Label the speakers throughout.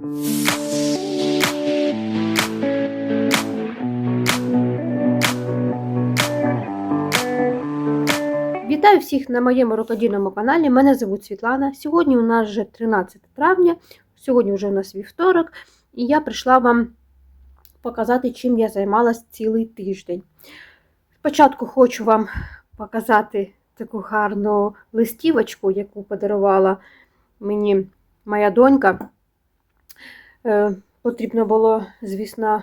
Speaker 1: Вітаю всіх на моєму рукодільному каналі. Мене звуть Світлана. Сьогодні у нас вже 13 травня, сьогодні вже у нас вівторок, і я прийшла вам показати, чим я займалась цілий тиждень. Спочатку хочу вам показати таку гарну листівочку, яку подарувала мені моя донька. Е, Потрібно було, звісно,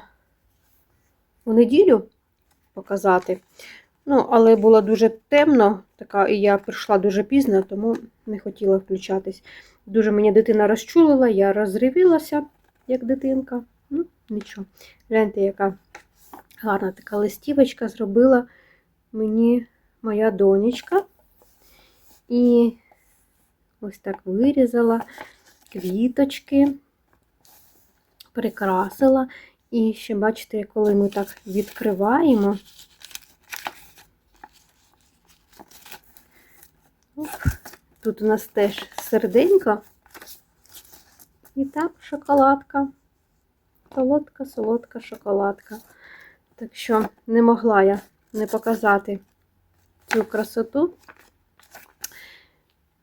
Speaker 1: у неділю показати. Ну, але було дуже темно, така, і я прийшла дуже пізно, тому не хотіла включатись. Дуже мені дитина розчулила, я розривілася, як дитинка. Ну, нічого. Гляньте, яка гарна така листівочка зробила мені моя донечка. І ось так вирізала квіточки, прикрасила. І ще, бачите, коли ми так відкриваємо. Тут у нас теж серденько. І там шоколадка. Солодка, солодка шоколадка. Так що не могла я не показати цю красоту.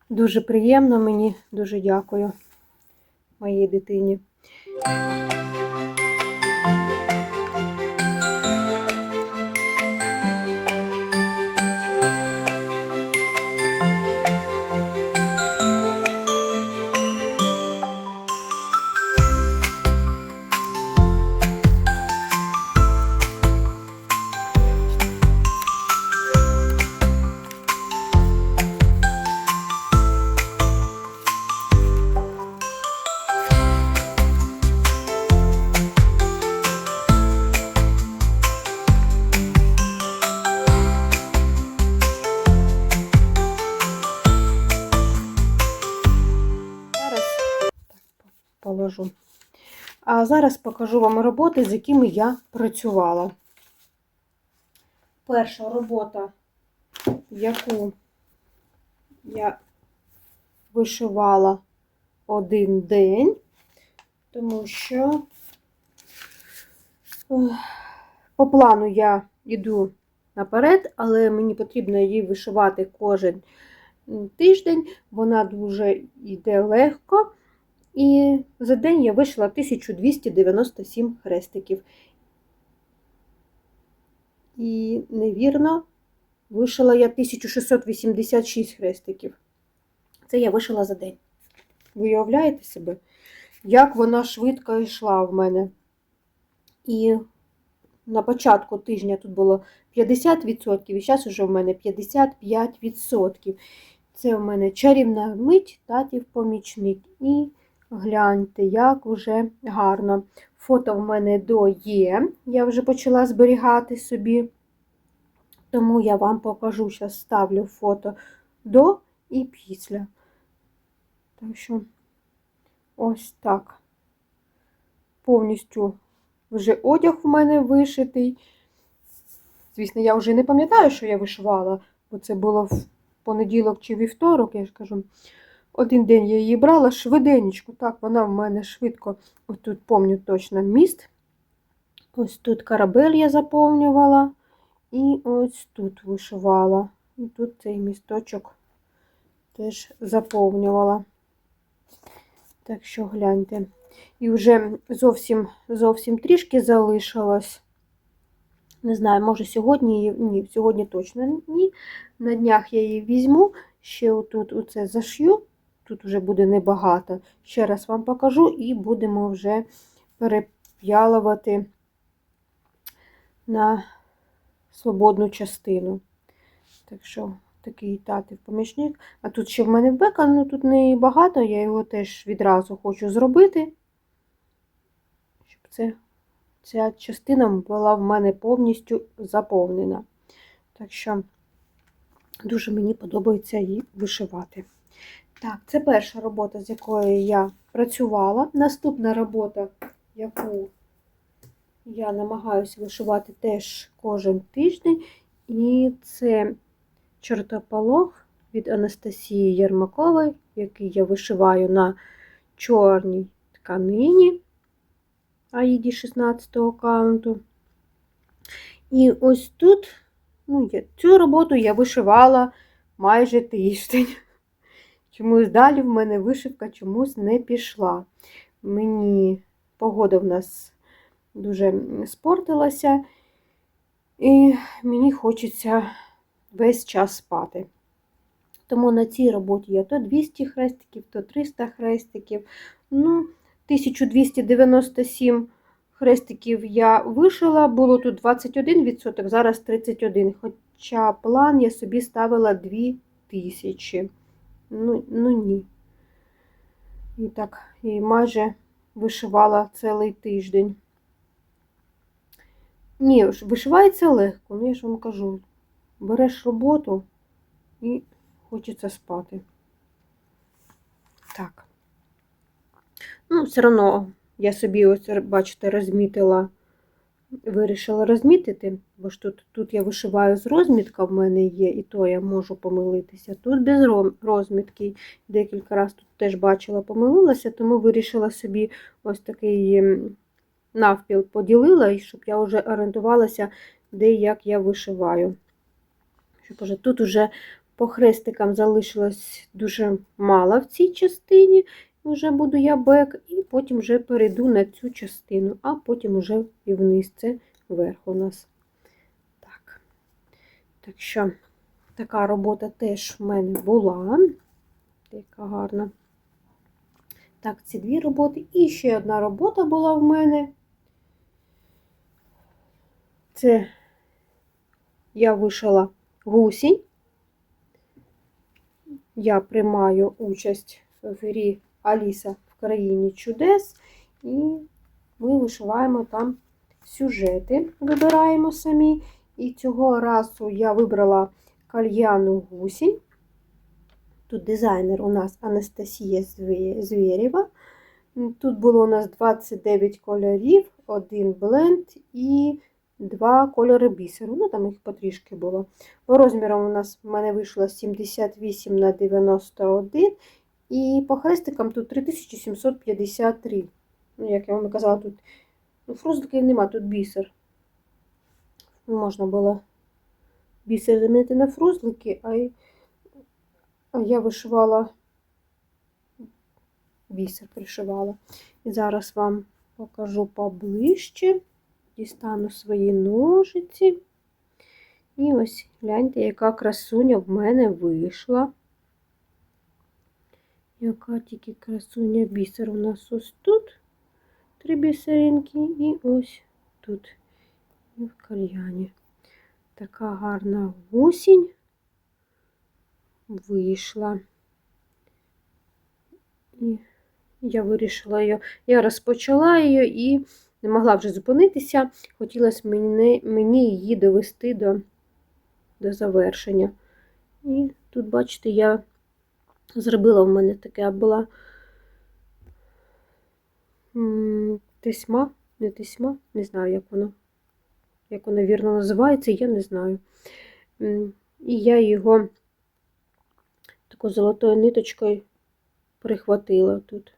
Speaker 1: Дуже приємно мені, дуже дякую моїй дитині. Зараз А зараз покажу вам роботи, з якими я працювала. Перша робота, яку я вишивала один день, тому що по плану я йду наперед, але мені потрібно її вишивати кожен тиждень. Вона дуже йде легко. І за день я вишила 1297 хрестиків. І невірно, вишила я 1686 хрестиків. Це я вишила за день. Ви уявляєте себе, як вона швидко йшла в мене. І на початку тижня тут було 50%, і зараз вже в мене 55%. Це в мене чарівна мить, татів помічник. І гляньте, як вже гарно. Фото в мене до є. Я вже почала зберігати собі. Тому я вам покажу, зараз ставлю фото до і після. Так що, ось так. Повністю вже одяг в мене вишитий. Звісно, я вже не пам'ятаю, що я вишивала, бо це було в понеділок чи вівторок, я ж кажу. Один день я її брала швиденечку. Так, вона в мене швидко, ось тут пам'ятаю точно міст. Ось тут корабель я заповнювала. І ось тут вишивала. І тут цей місточок теж заповнювала. Так що гляньте. І вже зовсім зовсім трішки залишилось. Не знаю, може сьогодні. Ні, сьогодні точно ні. На днях я її візьму, ще отут оце зашью. Тут вже буде небагато. Ще раз вам покажу, і будемо вже переп'ялувати на свободну частину. Так що, такий татів помічник. А тут ще в мене бека, ну тут не багато, я його теж відразу хочу зробити, щоб це, ця частина була в мене повністю заповнена. Так що, дуже мені подобається її вишивати. Так, це перша робота, з якою я працювала. Наступна робота, яку я намагаюся вишивати теж кожен тиждень, і це чортополох від Анастасії Єрмакової, який я вишиваю на чорній тканині AID 16 аккаунту. І ось тут, ну, цю роботу я вишивала майже тиждень. Чомусь далі в мене вишивка чомусь не пішла. Мені погода в нас дуже спортилася, і мені хочеться весь час спати. Тому на цій роботі я то 200 хрестиків, то 300 хрестиків. Ну, 1297 хрестиків я вишила, було тут 21%, зараз 31%. Хоча план я собі ставила 2000. Ну, ну ні. І так, і майже вишивала цілий тиждень. Ні, вишивається легко, ну я ж вам кажу. Береш роботу і хочеться спати. Так. Ну, все одно я собі, ось, бачите, розмітила, вирішила розмітити, бо ж тут, тут я вишиваю з розмітка в мене є, і то я можу помилитися. Тут без розмітки. Декілька разів тут теж бачила, помилилася, тому вирішила собі ось такий навпіл поділила, і щоб я вже орієнтувалася, де і як я вишиваю. Щоб уже тут уже по хрестикам залишилось дуже мало в цій частині. Вже буду я бек, і потім вже перейду на цю частину, а потім вже і вниз. Це верх у нас. Так. Так що така робота теж в мене була. Яка гарна. Так, ці дві роботи. І ще одна робота була в мене. Це я вишила гусінь. Я приймаю участь в грі Аліса в країні чудес, і ми вишиваємо там сюжети, вибираємо самі. І цього разу я вибрала кальяну гусінь. Тут дизайнер у нас Анастасія Звє- Звєрєва. Тут було у нас 29 кольорів, один бленд і два кольори бісеру. Ну, там їх потрішки було. По розмірам у нас в мене вийшло 78 на 91. І по хрестикам тут 3753. Ну, як я вам казала, тут ну, фрузликів нема, тут бісер. Можна було бісер замінити на фрузлики, а, й- а я вишивала бісер пришивала. І зараз вам покажу поближче. Дістану свої ножиці. І ось гляньте, яка красуня в мене вийшла. Яка тільки красуня бісер у нас ось тут. Три бісеринки і ось тут. І в кальяні. Така гарна гусінь вийшла. І я вирішила її, я розпочала її і не могла вже зупинитися. Хотілося мені, мені її довести до, до завершення. І тут, бачите, я зробила в мене таке була м, тесьма, не тесьма, не знаю, як воно, як воно вірно називається, я не знаю. І я його такою золотою ниточкою прихватила тут.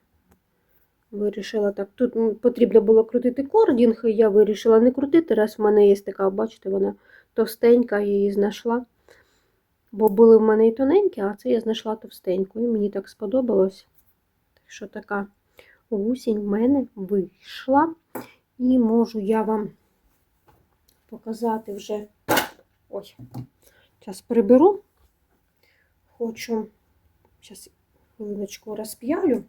Speaker 1: Вирішила так. Тут потрібно було крутити кордінг, і я вирішила не крутити, раз в мене є така, бачите, вона товстенька, я її знайшла. Бо були в мене і тоненькі, а це я знайшла товстеньку. І мені так сподобалось. Так що така гусінь в мене вийшла. І можу я вам показати вже. Ой, зараз приберу. Хочу, зараз хвилиночку розп'ялю.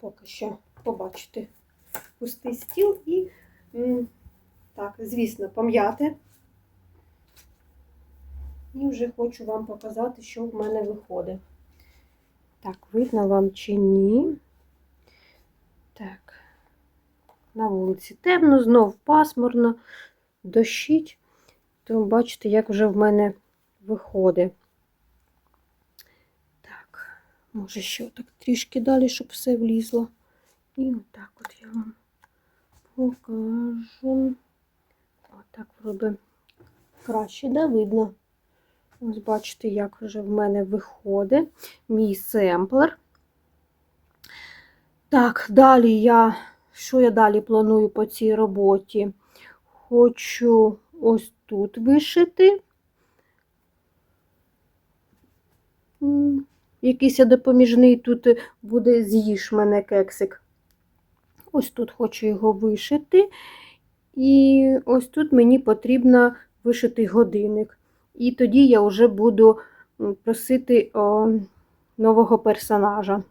Speaker 1: Поки що побачити пустий стіл і, так, звісно, пом'яти. І вже хочу вам показати, що в мене виходить. Так, видно вам чи ні? Так, на вулиці темно, знов пасмурно, дощить. То бачите, як вже в мене виходить. Так, може ще так трішки далі, щоб все влізло. І отак от я вам покажу. Отак вроде краще, да, видно. Ось бачите, як вже в мене виходить мій семплер. Так, далі я. Що я далі планую по цій роботі? Хочу ось тут вишити. Якийсь допоміжний тут буде з'їж мене кексик. Ось тут хочу його вишити. І ось тут мені потрібно вишити годинник. І тоді я вже буду просити о, нового персонажа.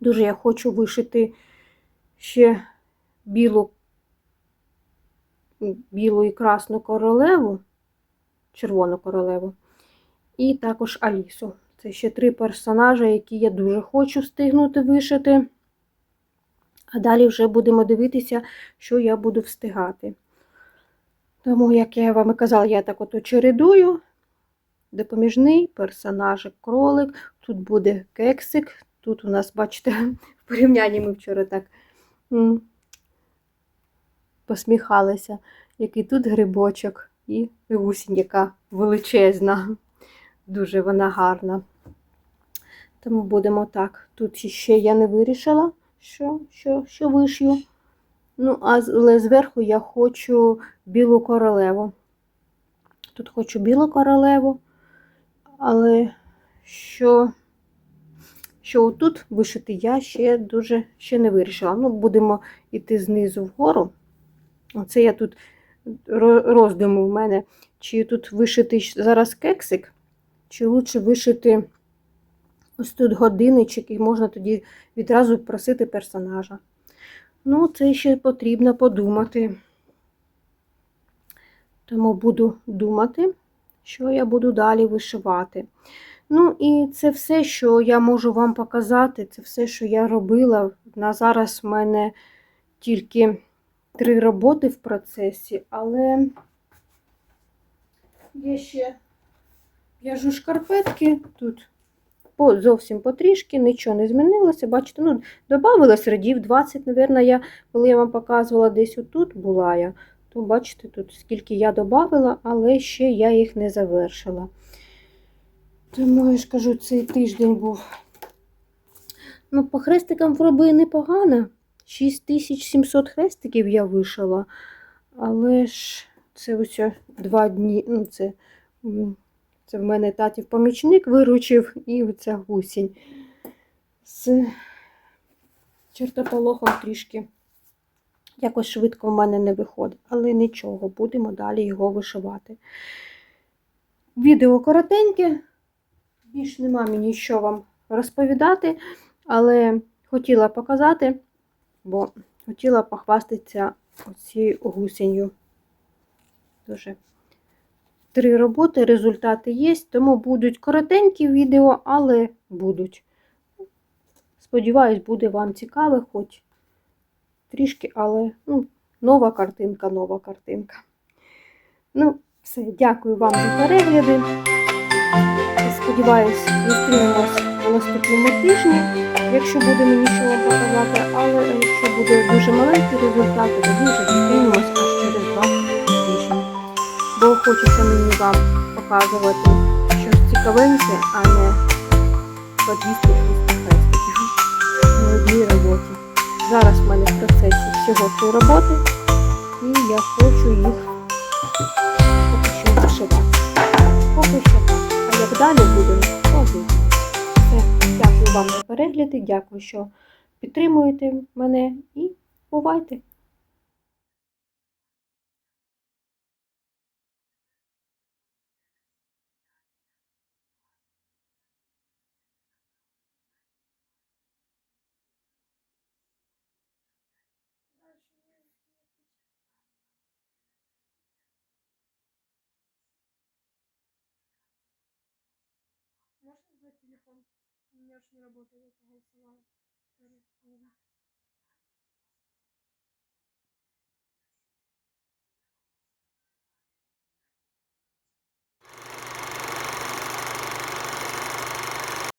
Speaker 1: Дуже я хочу вишити ще білу, білу і красну королеву, червону королеву, і також Алісу. Це ще три персонажі, які я дуже хочу встигнути вишити. А далі вже будемо дивитися, що я буду встигати. Тому, як я вам і казала, я так от очередую. Допоміжний персонажик кролик. Тут буде кексик. Тут у нас, бачите, в порівнянні ми вчора так посміхалися, який тут грибочок і гусінь, величезна. Дуже вона гарна. Тому будемо так. Тут ще я не вирішила, що, що, що вишью. Ну, а але зверху я хочу білу королеву. Тут хочу білу королеву, але що, що тут вишити, я ще дуже ще не вирішила. Ну, будемо йти знизу вгору. Оце я тут ро- роздуму в мене, чи тут вишити зараз кексик, чи лучше вишити ось тут годинничок, і можна тоді відразу просити персонажа. Ну, це ще потрібно подумати. Тому буду думати, що я буду далі вишивати. Ну, і це все, що я можу вам показати, це все, що я робила. На зараз в мене тільки три роботи в процесі, але є ще в'яжу шкарпетки тут. По, зовсім потрішки, нічого не змінилося. Бачите, ну, додавалось радів 20, мабуть, я, коли я вам показувала, десь отут була я, то бачите, тут скільки я додавала, але ще я їх не завершила. Тому я ж кажу, цей тиждень був. Ну, по хрестикам вроби непогано. 6700 хрестиків я вишила. Але ж це ось два дні. Ну, це, це в мене татів помічник виручив і оця гусінь. З чертополохом трішки якось швидко в мене не виходить. Але нічого, будемо далі його вишивати. Відео коротеньке. Більш нема мені що вам розповідати, але хотіла показати, бо хотіла похвастатися оцією гусенью. Дуже три роботи, результати є, тому будуть коротенькі відео, але будуть. Сподіваюсь, буде вам цікаво, хоч трішки, але ну, нова картинка, нова картинка. Ну, все, дякую вам за перегляди. Сподіваюсь, зустрінемось на наступному тижні, якщо буде мені що показати, але якщо буде дуже маленький результат, то вже зустрінемось Бо хочеться мені вам показувати щось цікавеньке, а не по 200 на одній роботі. Зараз в мене в процесі всього три роботи, і я хочу їх поки що вишивати. Поки що так. А як далі буде, то. Все. Дякую вам за перегляди, дякую, що підтримуєте мене і бувайте!
Speaker 2: Телефон? У меня же не работает, я голосовала.